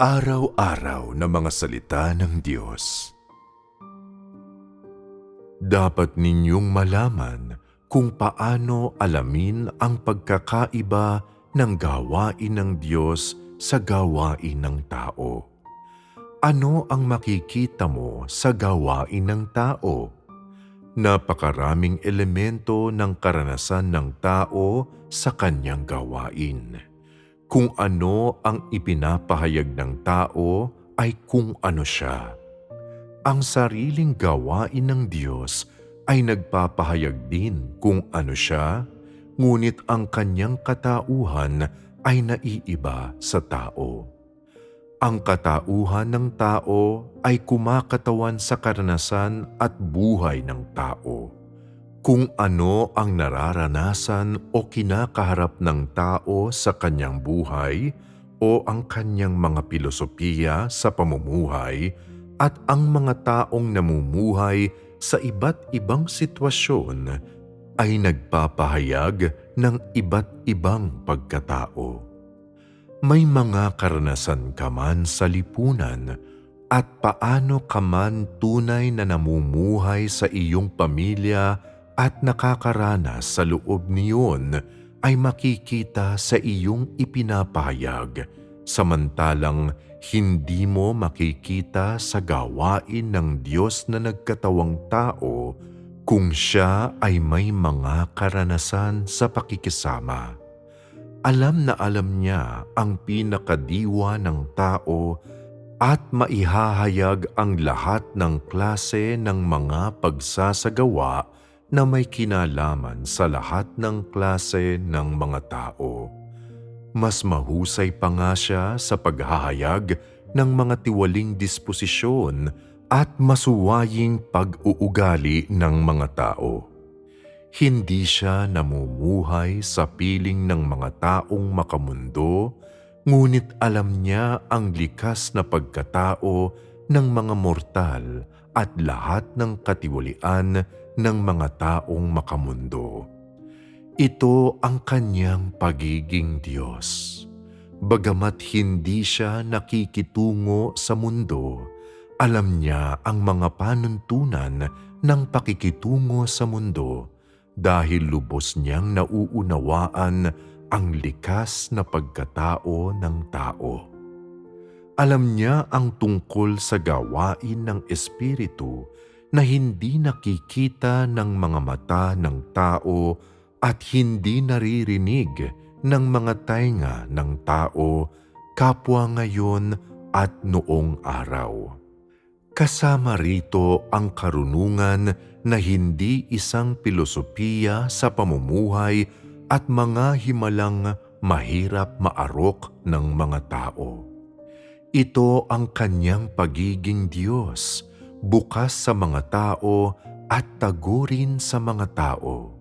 Araw-araw na mga salita ng Diyos. Dapat ninyong malaman kung paano alamin ang pagkakaiba ng gawain ng Diyos sa gawain ng tao. Ano ang makikita mo sa gawain ng tao? Napakaraming elemento ng karanasan ng tao sa kanyang gawain. Kung ano ang ipinapahayag ng tao ay kung ano siya. Ang sariling gawain ng Diyos ay nagpapahayag din kung ano siya, ngunit ang kanyang katauhan ay naiiba sa tao. Ang katauhan ng tao ay kumakatawan sa karanasan at buhay ng tao. Kung ano ang nararanasan o kinakaharap ng tao sa kanyang buhay o ang kanyang mga pilosopiya sa pamumuhay at ang mga taong namumuhay sa iba't ibang sitwasyon ay nagpapahayag ng iba't ibang pagkatao. May mga karanasan ka man sa lipunan at paano ka man tunay na namumuhay sa iyong pamilya at nakakaranas sa loob niyon ay makikita sa iyong ipinapahayag samantalang hindi mo makikita sa gawain ng Diyos na nagkatawang tao kung siya ay may mga karanasan sa pakikisama. Alam na alam niya ang pinakadiwa ng tao at maihahayag ang lahat ng klase ng mga pagsasagawa na may kinalaman sa lahat ng klase ng mga tao. Mas mahusay pa nga siya sa paghahayag ng mga tiwaling disposisyon at masuwaying pag-uugali ng mga tao. Hindi siya namumuhay sa piling ng mga taong makamundo, ngunit alam niya ang likas na pagkatao ng mga mortal at lahat ng katiwalian ng mga taong makamundo. Ito ang kanyang pagiging Diyos. Bagamat hindi siya nakikitungo sa mundo, alam niya ang mga panuntunan ng pakikitungo sa mundo dahil lubos niyang nauunawaan ang likas na pagkatao ng tao. Alam niya ang tungkol sa gawain ng Espiritu na hindi nakikita ng mga mata ng tao at hindi naririnig ng mga tainga ng tao kapwa ngayon at noong araw. Kasama rito ang karunungan na hindi isang pilosopiya sa pamumuhay at mga himalang mahirap maarok ng mga tao. Ito ang kanyang pagiging Diyos, bukas sa mga tao at tagurin sa mga tao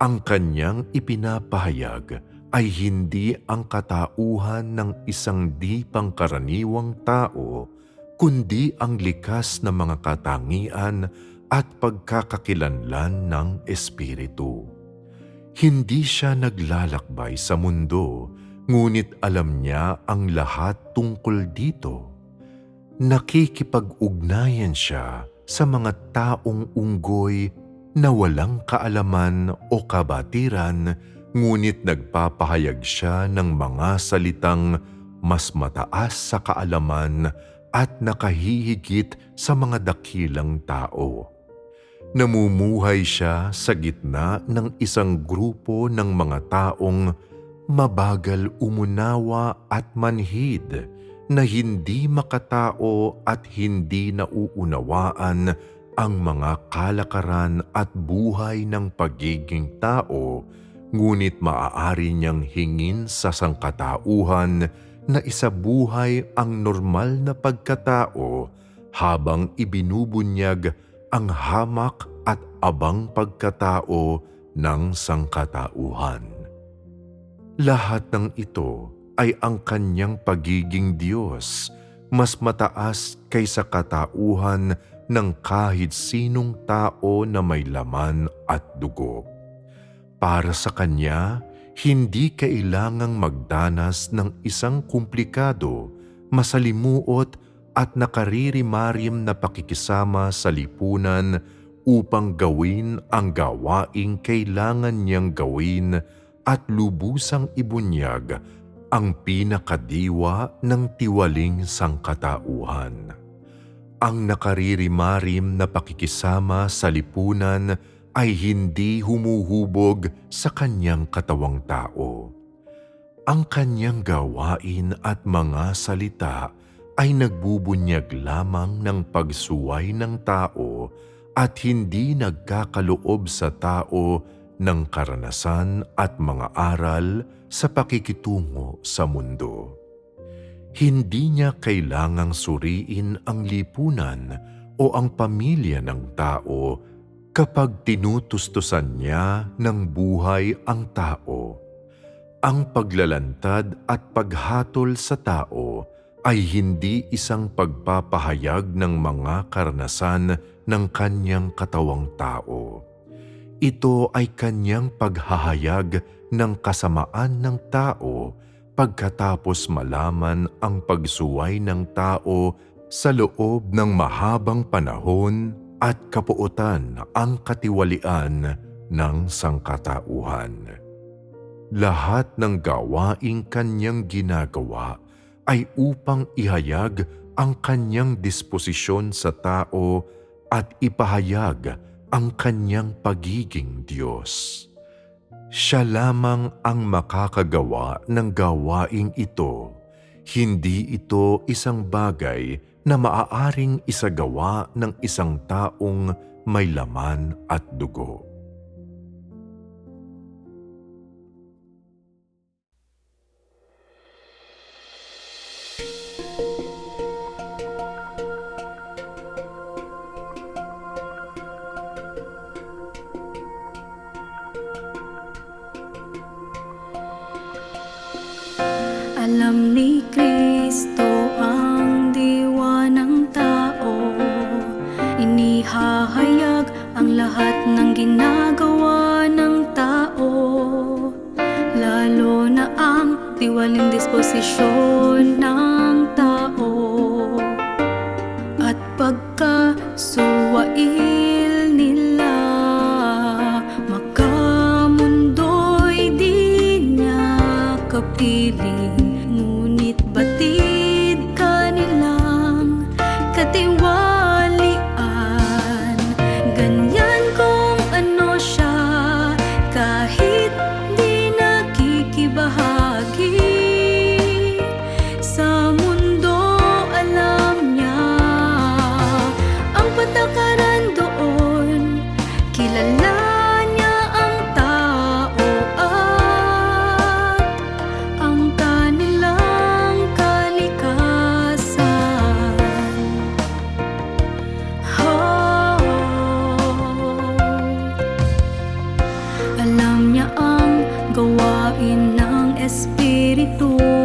ang kanyang ipinapahayag ay hindi ang katauhan ng isang di pangkaraniwang tao, kundi ang likas na mga katangian at pagkakakilanlan ng Espiritu. Hindi siya naglalakbay sa mundo, ngunit alam niya ang lahat tungkol dito. Nakikipag-ugnayan siya sa mga taong unggoy na walang kaalaman o kabatiran ngunit nagpapahayag siya ng mga salitang mas mataas sa kaalaman at nakahihigit sa mga dakilang tao. Namumuhay siya sa gitna ng isang grupo ng mga taong mabagal umunawa at manhid na hindi makatao at hindi nauunawaan ang mga kalakaran at buhay ng pagiging tao, ngunit maaari niyang hingin sa sangkatauhan na isabuhay ang normal na pagkatao habang ibinubunyag ang hamak at abang pagkatao ng sangkatauhan. Lahat ng ito ay ang kanyang pagiging Diyos, mas mataas kaysa katauhan ng kahit sinong tao na may laman at dugo. Para sa kanya, hindi kailangang magdanas ng isang komplikado masalimuot at nakaririmarim na pakikisama sa lipunan upang gawin ang gawaing kailangan niyang gawin at lubusang ibunyag ang pinakadiwa ng tiwaling sangkatauhan. Ang nakaririmarim na pakikisama sa lipunan ay hindi humuhubog sa kanyang katawang tao. Ang kanyang gawain at mga salita ay nagbubunyag lamang ng pagsuway ng tao at hindi nagkakaloob sa tao ng karanasan at mga aral sa pakikitungo sa mundo. Hindi niya kailangang suriin ang lipunan o ang pamilya ng tao kapag tinutustusan niya ng buhay ang tao. Ang paglalantad at paghatol sa tao ay hindi isang pagpapahayag ng mga karanasan ng kanyang katawang tao. Ito ay kanyang paghahayag ng kasamaan ng tao pagkatapos malaman ang pagsuway ng tao sa loob ng mahabang panahon at kapuotan ang katiwalian ng sangkatauhan. Lahat ng gawaing kanyang ginagawa ay upang ihayag ang kanyang disposisyon sa tao at ipahayag ang kanyang pagiging Diyos. Siya lamang ang makakagawa ng gawaing ito. Hindi ito isang bagay na maaaring isagawa ng isang taong may laman at dugo. Inihahayag ang lahat ng ginagawa ng tao Lalo na ang tiwaling disposisyon ng tao. At pagkasuwail nila Makamundo'y di niya kapiling gawain ng Espiritu